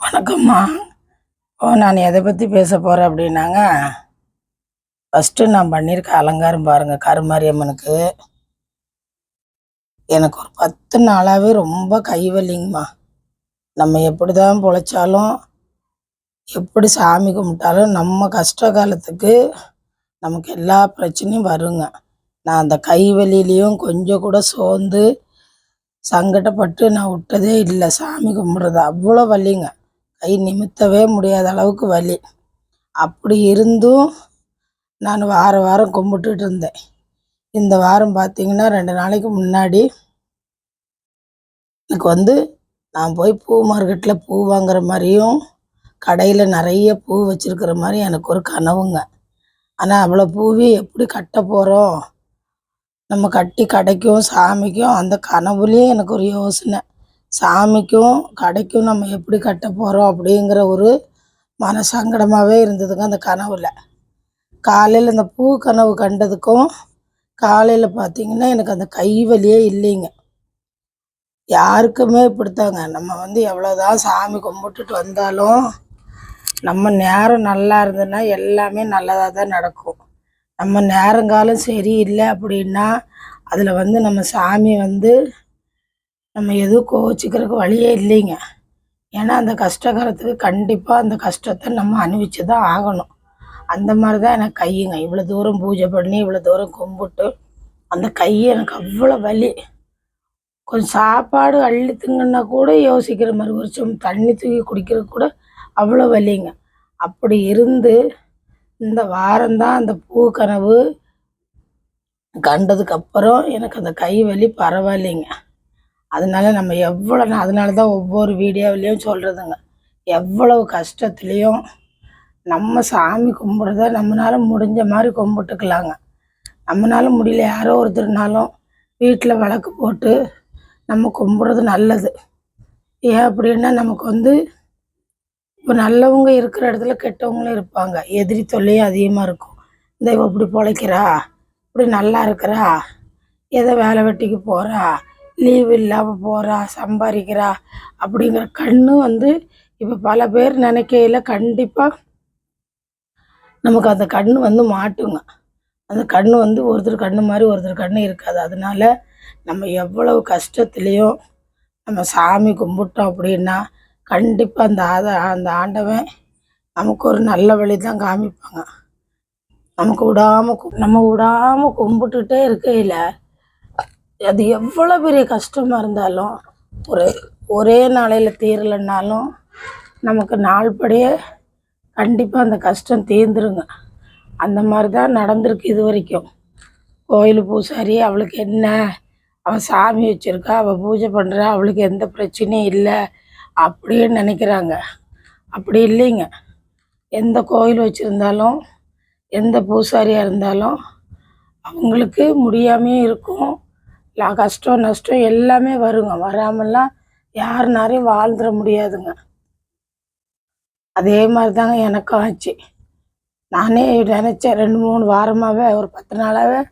வணக்கம்மா. ஓ நான் எதை பற்றி பேச போகிறேன் அப்படின்னாங்க. ஃபஸ்ட்டு நான் பண்ணியிருக்க அலங்காரம் பாருங்கள் கருமாரியம்மனுக்கு. எனக்கு ஒரு பத்து நாளாகவே ரொம்ப கை வலிங்கம்மா நம்ம எப்படி தான் பொழைச்சாலும் எப்படி சாமி கும்பிட்டாலும் நம்ம கஷ்ட காலத்துக்கு நமக்கு எல்லா பிரச்சனையும் வருங்க. நான் அந்த கைவலிலையும் கொஞ்சம் கூட சோர்ந்து சங்கடப்பட்டு நான் விட்டதே இல்லை. சாமி கும்பிட்றது அவ்வளோ வலிங்க. கை நிமித்தவே முடியாத அளவுக்கு வலி. அப்படி இருந்தும் நான் வாரம் வாரம் கும்பிட்டுட்டு இருந்தேன். இந்த வாரம் பார்த்தீங்கன்னா ரெண்டு நாளைக்கு முன்னாடி எனக்கு வந்து நான் போய் பூ மார்க்கெட்டில் பூ வாங்குற மாதிரியும் கடையில் நிறைய பூ வச்சுருக்கிற மாதிரி எனக்கு ஒரு கனவுங்க. ஆனால் அவ்வளோ பூவையும் எப்படி கட்ட போகிறோம் நம்ம கட்டி கடைக்கும் சாமிக்கும் அந்த கனவுலேயும் எனக்கு ஒரு யோசனை. சாமிக்கும் கடைக்கும் நம்ம எப்படி கட்ட போகிறோம் அப்படிங்கிற ஒரு மன சங்கடமாகவே இருந்ததுங்க அந்த கனவில். காலையில் இந்த பூ கனவு கண்டதுக்கும் காலையில் பார்த்தீங்கன்னா எனக்கு அந்த கை வலியே இல்லைங்க. யாருக்குமே இப்படித்தாங்க. நம்ம வந்து எவ்வளோதான் சாமி கும்பிட்டுட்டு வந்தாலும் நம்ம நேரம் நல்லா இருந்ததுன்னா எல்லாமே நல்லதாக தான் நடக்கும். நம்ம நேரங்காலம் சரியில்லை அப்படின்னா அதில் வந்து நம்ம சாமி வந்து நம்ம எதுவும் கோச்சிக்கிறதுக்கு வழியே இல்லைங்க. ஏன்னா அந்த கஷ்டகாலத்துக்கு கண்டிப்பாக அந்த கஷ்டத்தை நம்ம அனுபவிச்சு தான் ஆகணும். அந்த மாதிரி தான் எனக்கு கையுங்க. இவ்வளோ தூரம் பூஜை பண்ணி இவ்வளோ தூரம் கும்பிட்டு அந்த கை எனக்கு அவ்வளோ வலி. கொஞ்சம் சாப்பாடு அள்ளி திங்கன்னா கூட யோசிக்கிற மாதிரி ஒரு சும் தண்ணி தூக்கி குடிக்கிறது கூட அவ்வளோ வலிங்க. அப்படி இருந்து இந்த வாரம்தான் அந்த பூ கனவு கண்டதுக்கப்புறம் எனக்கு அந்த கை வலி பரவாயில்லைங்க. அதனால நம்ம எவ்வளோ நான் அதனால தான் ஒவ்வொரு வீடியோவிலையும் சொல்கிறதுங்க எவ்வளவு கஷ்டத்துலேயும் நம்ம சாமி கும்பிட்றத நம்மளால முடிஞ்ச மாதிரி கும்பிட்டுக்கலாங்க. நம்மளால முடியல யாரோ ஒருத்தர்னாலும் வீட்டில் விளக்கு போட்டு நம்ம கும்பிட்றது நல்லது. ஏன் அப்படின்னா நமக்கு வந்து இப்போ நல்லவங்க இருக்கிற இடத்துல கெட்டவங்களும் இருப்பாங்க. எதிரி தொல்லையும் அதிகமாக இருக்கும். இந்த இப்படி பிழைக்கிறா இப்படி நல்லா இருக்கிறா ஏதோ வேலை வெட்டிக்கு போகிறா லீவ் இல்லாமல் போகிறா சம்பாதிக்கிறா அப்படிங்கிற கண்ணு வந்து இப்போ பல பேர் நினைக்கையில் கண்டிப்பாக நமக்கு அந்த கண்ணு வந்து மாட்டுங்க. அந்த கண்ணு வந்து ஒருத்தர் கண்ணு மாதிரி ஒருத்தர் கண்ணு இருக்காது. அதனால நம்ம எவ்வளவு கஷ்டத்துலேயும் நம்ம சாமி கும்பிட்டோம் அப்படின்னா கண்டிப்பாக அந்த ஆத அந்த ஆண்டவன் நமக்கு ஒரு நல்ல வழி தான் காமிப்பாங்க. நமக்கு விடாமல் நம்ம விடாமல் கும்பிட்டுட்டே இருக்கையில் அது எவ்வளோ பெரிய கஷ்டமாக இருந்தாலும் ஒரு ஒரே நாளையில் தீரலைன்னாலும் நமக்கு நாள்படியே கண்டிப்பாக அந்த கஷ்டம் தீர்ந்துருங்க. அந்த மாதிரி தான் நடந்திருக்கு இது வரைக்கும். கோயில் பூசாரி அவளுக்கு என்ன? அவள் சாமி வச்சுருக்கா அவள் பூஜை பண்ணுறா அவளுக்கு எந்த பிரச்சனையும் இல்லை அப்படின்னு நினைக்கிறாங்க. அப்படி இல்லைங்க. எந்த கோயில் வச்சுருந்தாலும் எந்த பூசாரியாக இருந்தாலும் அவங்களுக்கு முடியாமையும் இருக்கும். கஷ்டம் நஷ்டம் எல்லாமே வருங்க. வராமலாம் யாருனாரையும் வாழ்ந்துட முடியாதுங்க. அதே மாதிரி தாங்க எனக்கும் ஆச்சு. நானே நினச்சேன் ரெண்டு மூணு வாரமாகவே ஒரு பத்து நாளாகவே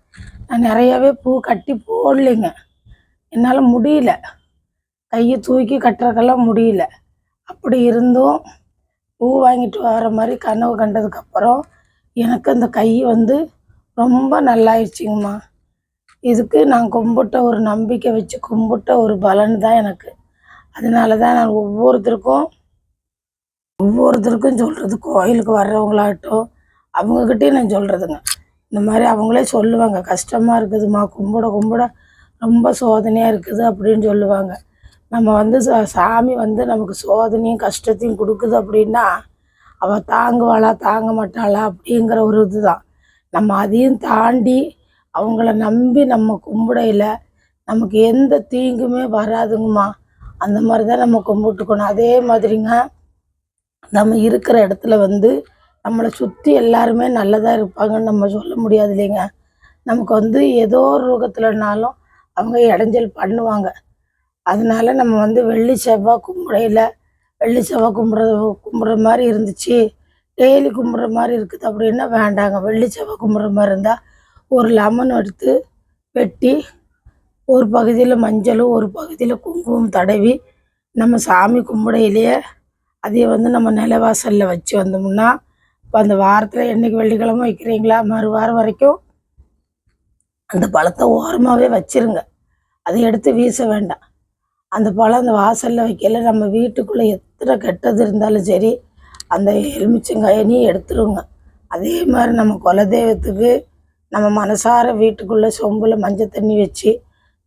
நான் நிறையாவே பூ கட்டி போடலைங்க. என்னால் முடியல. கையை தூக்கி கட்டுறதுக்கெல்லாம் முடியல. அப்படி இருந்தும் பூ வாங்கிட்டு வர மாதிரி கனவு கண்டதுக்கப்புறம் எனக்கு அந்த கை வந்து ரொம்ப நல்லாயிடுச்சிங்கம்மா இதுக்கு நான் கும்பிட்ட ஒரு நம்பிக்கை வச்சு கும்பிட்ட ஒரு பலன் தான் எனக்கு. அதனால தான் நான் ஒவ்வொருத்தருக்கும் ஒவ்வொருத்தருக்கும் சொல்கிறது கோயிலுக்கு வர்றவங்களாகட்டும் அவங்கக்கிட்டேயும் நான் சொல்கிறதுங்க இந்த மாதிரி அவங்களே சொல்லுவாங்க கஷ்டமாக இருக்குதும்மா கும்பிட கும்பிட ரொம்ப சோதனையாக இருக்குது அப்படின்னு சொல்லுவாங்க. நம்ம வந்து சா- சாமி வந்து நமக்கு சோதனையும் கஷ்டத்தையும் கொடுக்குது அப்படின்னா அவள் தாங்குவாளா தாங்க மாட்டாளா அப்படிங்கிற ஒரு இதுதான். நம்ம அதையும் தாண்டி அவங்கள நம்பி நம்ம கும்பிடையில நமக்கு எந்த தீங்குமே வராதுங்கம்மா. அந்த மாதிரி தான் நம்ம கும்பிட்டுக்கணும். அதே மாதிரிங்க நம்ம இருக்கிற இடத்துல வந்து நம்மளை சுற்றி எல்லாருமே நல்லதாக இருப்பாங்கன்னு நம்ம சொல்ல முடியாது இல்லைங்க. நமக்கு வந்து ஏதோ ஒரு ரூபத்துலனாலும் அவங்க இடைஞ்சல் பண்ணுவாங்க. அதனால நம்ம வந்து வெள்ளி செவ்வாய் கும்பிடையில வெள்ளி செவ்வாய் கும்பிட்ற கும்பிட்ற மாதிரி இருந்துச்சு டெய்லி கும்பிட்ற மாதிரி இருக்குது அப்படின்னா வேண்டாங்க. வெள்ளி செவ்வாய் கும்பிட்ற மாதிரி இருந்தால் ஒரு லெமன் எடுத்து வெட்டி ஒரு பகுதியில் மஞ்சளும் ஒரு பகுதியில் குங்குமம் தடவி நம்ம சாமி கும்பிடையிலேயே அதை வந்து நம்ம நிலவாசலில் வச்சு வந்தோம்னா இப்போ அந்த வாரத்தில் என்னைக்கு வெள்ளிக்கிழமை வைக்கிறீங்களா? மறு வாரம் வரைக்கும் அந்த பழத்தை ஓரமாகவே வச்சிருங்க. அதை எடுத்து வீச வேண்டாம். அந்த பழம் அந்த வாசலில் வைக்கல. நம்ம வீட்டுக்குள்ளே எத்தனை கெட்டது இருந்தாலும் சரி அந்த எலுமிச்சங்காயனையும் எடுத்துருங்க. அதே மாதிரி நம்ம குலதெய்வத்துக்கு நம்ம மனசார வீட்டுக்குள்ளே சொம்பில் மஞ்சள் தண்ணி வச்சு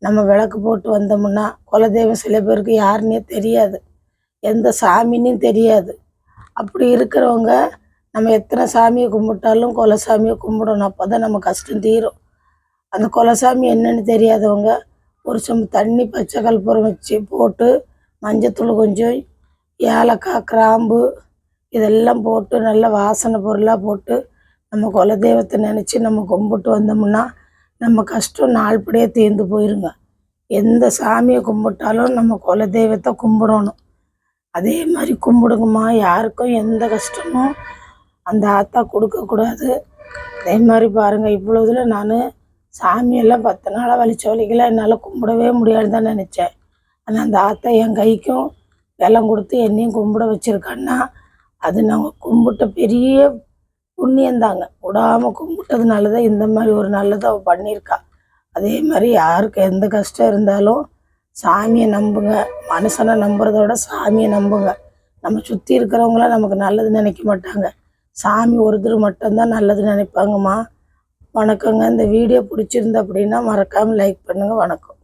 நம்ம விளக்கு போட்டு வந்தோம்னா குலதெய்வம் சில பேருக்கு யாருன்னே தெரியாது. எந்த சாமின்னு தெரியாது. அப்படி இருக்கிறவங்க நம்ம எத்தனை சாமியை கும்பிட்டாலும் குலசாமியை கும்பிடணும். அப்போ தான் நம்ம கஷ்டம் தீரும். அந்த குலசாமி என்னன்னு தெரியாதவங்க ஒரு சொம்பு தண்ணி பச்சை கல்புரம் வச்சு போட்டு மஞ்சத்தூள் கொஞ்சம் ஏலக்காய் கிராம்பு இதெல்லாம் போட்டு நல்லா வாசனை பொருளாக போட்டு நம்ம குலதெய்வத்தை நினச்சி நம்ம கும்பிட்டு வந்தோம்னா நம்ம கஷ்டம் நாள்படியே தீர்ந்து போயிருங்க. எந்த சாமியை கும்பிட்டாலும் நம்ம குலதெய்வத்தை கும்பிடணும். அதே மாதிரி கும்பிடுங்கம்மா. யாருக்கும் எந்த கஷ்டமும் அந்த ஆத்தா கொடுக்கக்கூடாது. அதே மாதிரி பாருங்கள் இவ்வளோதுல நான் சாமியெல்லாம் பத்து நாளாக வலிச்ச வலிக்கல. என்னால் கும்பிடவே முடியாதுன்னு தான் நினச்சேன். ஆனால் அந்த ஆத்தா என் கைக்கும் வெள்ளம் கொடுத்து என்னையும் கும்பிட வச்சுருக்கான்னா அது நாங்கள் கும்பிட்ட பெரிய புண்ணியந்தாங்க. விடாமல் கும்பிட்டதுனால தான் இந்த மாதிரி ஒரு நல்லதை அவள் பண்ணியிருக்கா. அதே மாதிரி யாருக்கு எந்த கஷ்டம் இருந்தாலும் சாமியை நம்புங்க. மனுஷனை நம்புறத விட சாமியை நம்புங்க. நம்ம சுற்றி இருக்கிறவங்களாம் நமக்கு நல்லது நினைக்க மாட்டாங்க. சாமி ஒருத்தர் மட்டும்தான் நல்லது நினைப்பாங்கம்மா. வணக்கங்க. இந்த வீடியோ பிடிச்சிருந்து அப்படின்னா மறக்காமல் லைக் பண்ணுங்கள் வணக்கம்.